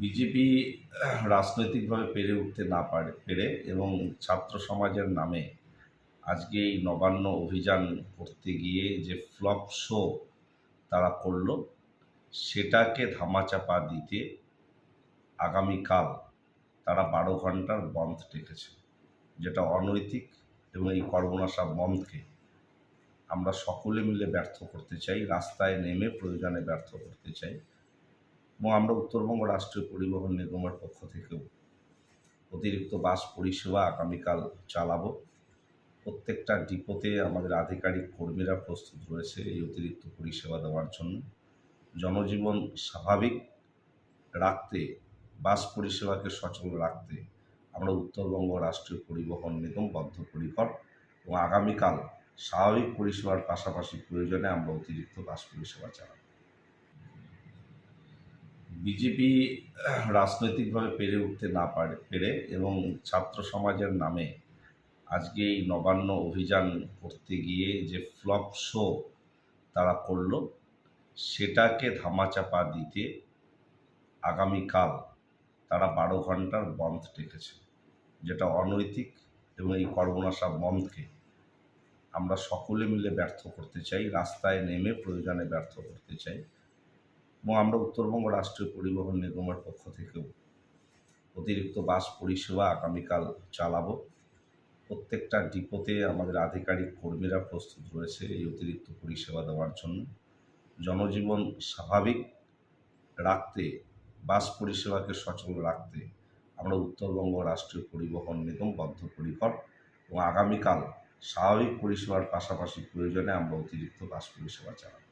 BJP রাজনৈতিকভাবে পেরে উঠতে না পারে, পেরে এবং ছাত্র সমাজের নামে আজকে এই নবান্ন অভিযান করতে গিয়ে যে ফ্লপ শো তারা করল, সেটাকে ধামাচাপা দিতে আগামীকাল তারা বারো ঘণ্টার বন্ধ ডেকেছে যেটা অনৈতিক এবং এই কর্মনাশা বন্ধকে আমরা সকলে মিলে ব্যর্থ করতে চাই, রাস্তায় নেমে প্রয়োজনে ব্যর্থ করতে চাই। এবং আমরা উত্তরবঙ্গ রাষ্ট্রীয় পরিবহন নিগমের পক্ষ থেকেও অতিরিক্ত বাস পরিষেবা আগামীকাল চালাবো। প্রত্যেকটা ডিপোতে আমাদের আধিকারিক কর্মীরা প্রস্তুত রয়েছে এই অতিরিক্ত পরিষেবা দেওয়ার জন্য। জনজীবন স্বাভাবিক রাখতে, বাস পরিষেবাকে সচল রাখতে আমরা উত্তরবঙ্গ রাষ্ট্রীয় পরিবহন নিগম বদ্ধপরিকর এবং আগামীকাল স্বাভাবিক পরিষেবার পাশাপাশি প্রয়োজনে আমরা অতিরিক্ত বাস পরিষেবা চালাব। বিজেপি রাজনৈতিকভাবে পেরে উঠতে না পারে, পেরে এবং ছাত্র সমাজের নামে আজকে এই নবান্ন অভিযান করতে গিয়ে যে ফ্লপ শো তারা করল, সেটাকে ধামাচাপা দিতে আগামীকাল তারা বারো ঘণ্টার বন্ধ ডেকেছে যেটা অনৈতিক এবং এই কর্মনাশা বন্ধকে আমরা সকলে মিলে ব্যর্থ করতে চাই, রাস্তায় নেমে প্রয়োজনে ব্যর্থ করতে চাই। এবং আমরা উত্তরবঙ্গ রাষ্ট্রীয় পরিবহন নিগমের পক্ষ থেকেও অতিরিক্ত বাস পরিষেবা আগামীকাল চালাবো। প্রত্যেকটা ডিপোতে আমাদের আধিকারিক কর্মীরা প্রস্তুত রয়েছে এই অতিরিক্ত পরিষেবা দেওয়ার জন্য। জনজীবন স্বাভাবিক রাখতে, বাস পরিষেবাকে সচল রাখতে আমরা উত্তরবঙ্গ রাষ্ট্রীয় পরিবহন নিগম বদ্ধপরিকর এবং আগামীকাল স্বাভাবিক পরিষেবার পাশাপাশি প্রয়োজনে আমরা অতিরিক্ত বাস পরিষেবা চালাব।